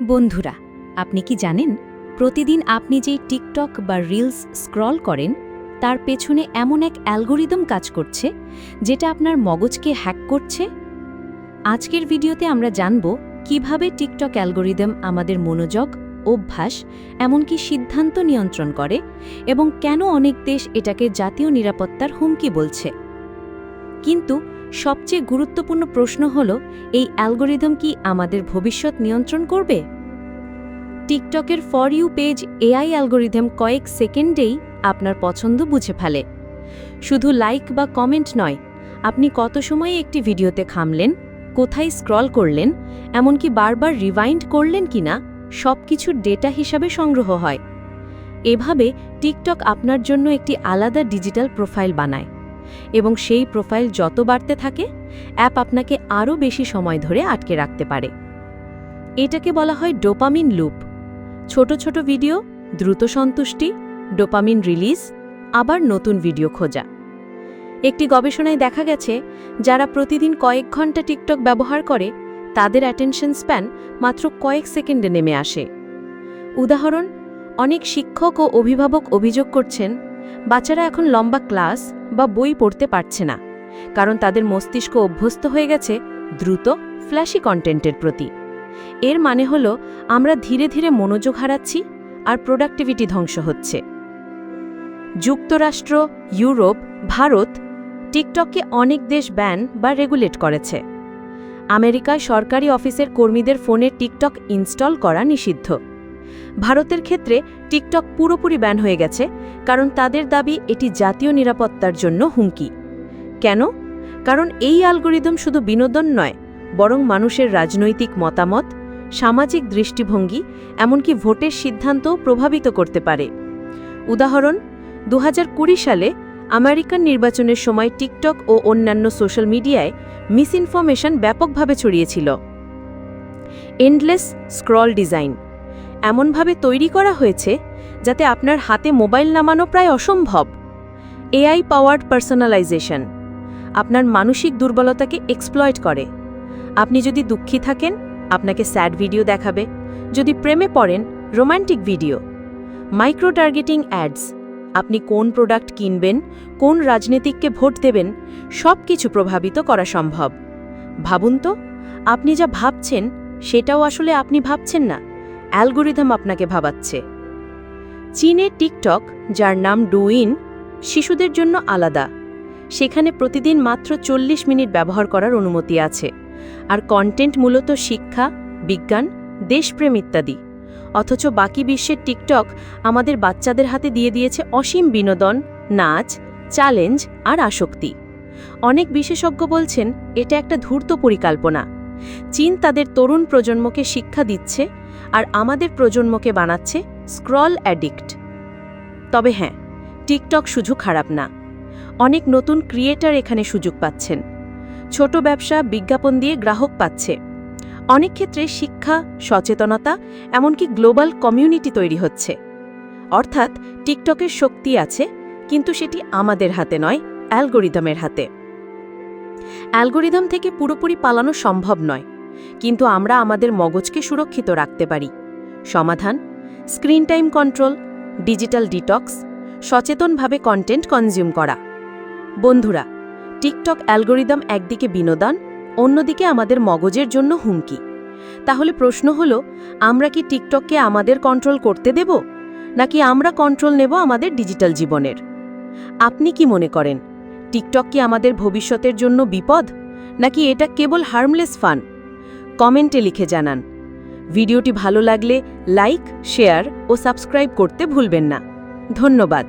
বন্ধুরা, আপনি কি জানেন, প্রতিদিন আপনি যেই টিকটক বা রিলস স্ক্রল করেন, তার পেছনে এমন এক অ্যালগোরিদম কাজ করছে, যেটা আপনার মগজকে হ্যাক করছে? আজকের ভিডিওতে আমরা জানব, কীভাবে টিকটক অ্যালগোরিদম আমাদের মনোযোগ, অভ্যাস, এমনকি সিদ্ধান্ত নিয়ন্ত্রণ করে এবং কেন অনেক দেশ এটাকে জাতীয় নিরাপত্তার হুমকি বলছে। কিন্তু সবচেয়ে গুরুত্বপূর্ণ প্রশ্ন হল, এই অ্যালগোরিদম কি আমাদের ভবিষ্যৎ নিয়ন্ত্রণ করবে? টিকটকের for you page AI algorithm কয়েক সেকেন্ডেই আপনার পছন্দ বুঝে ফেলে। শুধু লাইক বা কমেন্ট নয়, আপনি কত সময় একটি ভিডিওতে খামলেন কোথায় স্ক্রল করলেন, এমনকি বারবার রিভাইন্ড করলেন কিনা সব কিছুর ডেটা হিসাবে সংগ্রহ হয়। এভাবে টিকটক আপনার জন্য একটি আলাদা ডিজিটাল প্রোফাইল বানায়। এবং সেই প্রোফাইল যত বাড়তে থাকে, অ্যাপ আপনাকে আরও বেশি সময় ধরে আটকে রাখতে পারে। এটাকে বলা হয় ডোপামিন লুপ। ছোট ছোট ভিডিও, দ্রুত সন্তুষ্টি, ডোপামিন রিলিজ, আবার নতুন ভিডিও খোঁজা। একটি গবেষণায় দেখা গেছে, যারা প্রতিদিন কয়েক ঘণ্টা টিকটক ব্যবহার করে, তাদের অ্যাটেনশন স্প্যান মাত্র কয়েক সেকেন্ডে নেমে আসে। উদাহরণ, অনেক শিক্ষক ও অভিভাবক অভিযোগ করছেন বাচ্চারা এখন লম্বা ক্লাস বা বই পড়তে পারছে না, কারণ তাদের মস্তিষ্ক অভ্যস্ত হয়ে গেছে দ্রুত ফ্ল্যাশি কন্টেন্টের প্রতি। এর মানে হল, আমরা ধীরে ধীরে মনোযোগ হারাচ্ছি আর প্রোডাক্টিভিটি ধ্বংস হচ্ছে। যুক্তরাষ্ট্র, ইউরোপ, ভারত টিকটককে অনেক দেশ ব্যান বা রেগুলেট করেছে। আমেরিকায় সরকারি অফিসের কর্মীদের ফোনে টিকটক ইনস্টল করা নিষিদ্ধ। ভারতের ক্ষেত্রে টিকটক পুরোপুরি ব্যান হয়ে গেছে কারণ তাদের দাবি এটি জাতীয় নিরাপত্তার জন্য হুমকি। কেন? কারণ এই অ্যালগোরিদম শুধু বিনোদন নয়, বরং মানুষের রাজনৈতিক মতামত, সামাজিক দৃষ্টিভঙ্গি, এমনকি ভোটের সিদ্ধান্তও প্রভাবিত করতে পারে। উদাহরণ দু হাজার কুড়ি সালে আমেরিকান নির্বাচনের সময় টিকটক ও অন্যান্য সোশ্যাল মিডিয়ায় মিসইনফরমেশন ব্যাপকভাবে ছড়িয়েছিল। Endless scroll design. এমনভাবে তৈরি করা হয়েছে যাতে আপনার হাতে মোবাইল নামানো প্রায় অসম্ভব। AI powered personalisation. আপনার মানসিক দুর্বলতাকে এক্সপ্লয়েট করে। আপনি যদি দুঃখী থাকেন, আপনাকে স্যাড ভিডিও দেখাবে। যদি প্রেমে পড়েন, romantic video. Micro targeting ads. আপনি কোন প্রোডাক্ট কিনবেন, কোন রাজনীতিককে ভোট দেবেন সব কিছু প্রভাবিত করা সম্ভব। ভাবুন তো, আপনি যা ভাবছেন, সেটাও আসলে আপনি ভাবছেন না। অ্যালগোরিদম আপনাকে ভাবাচ্ছে। চীনে টিকটক, যার নাম ডুইন, শিশুদের জন্য আলাদা। সেখানে প্রতিদিন মাত্র চল্লিশ মিনিট ব্যবহার করার অনুমতি আছে। আর কন্টেন্ট মূলত শিক্ষা, বিজ্ঞান, দেশপ্রেম ইত্যাদি। অথচ বাকি বিশ্বের টিকটক আমাদের বাচ্চাদের হাতে দিয়ে দিয়েছে অসীম বিনোদন, নাচ, চ্যালেঞ্জ আর আসক্তি। অনেক বিশেষজ্ঞ বলছেন, এটা একটা ধূর্ত পরিকল্পনা। চীন তাদের তরুণ প্রজন্মকে শিক্ষা দিচ্ছে আর আমাদের প্রজন্মকে বানাচ্ছে স্ক্রল অ্যাডিক্ট। তবে হ্যাঁ টিকটক শুধু খারাপ না, অনেক নতুন ক্রিয়েটার এখানে সুযোগ পাচ্ছেন। ছোট ব্যবসা, বিজ্ঞাপন দিয়ে গ্রাহক পাচ্ছে। অনেক ক্ষেত্রে শিক্ষা, সচেতনতা, এমনকি গ্লোবাল কমিউনিটি তৈরি হচ্ছে। অর্থাৎ টিকটকের শক্তি আছে, কিন্তু সেটি আমাদের হাতে নয়, অ্যালগোরিদমের হাতে। অ্যালগোরিদম থেকে পুরোপুরি পালানো সম্ভব নয়, কিন্তু আমরা আমাদের মগজকে সুরক্ষিত রাখতে পারি। সমাধান, screen time control, digital detox, সচেতনভাবে কন্টেন্ট কনজিউম করা। বন্ধুরা, টিকটক অ্যালগোরিদম একদিকে বিনোদন, অন্যদিকে আমাদের মগজের জন্য হুমকি। তাহলে প্রশ্ন হল, আমরা কি টিকটককে আমাদের কন্ট্রোল করতে দেব, নাকি আমরা কন্ট্রোল নেব আমাদের ডিজিটাল জীবনের? আপনি কি মনে করেন? টিকটক কি আমাদের ভবিষ্যতের জন্য বিপদ? নাকি এটা কেবল হার্মলেস ফান? কমেন্টে লিখে জানান। ভিডিওটি ভালো লাগলে লাইক, শেয়ার ও সাবস্ক্রাইব করতে ভুলবেন না। ধন্যবাদ।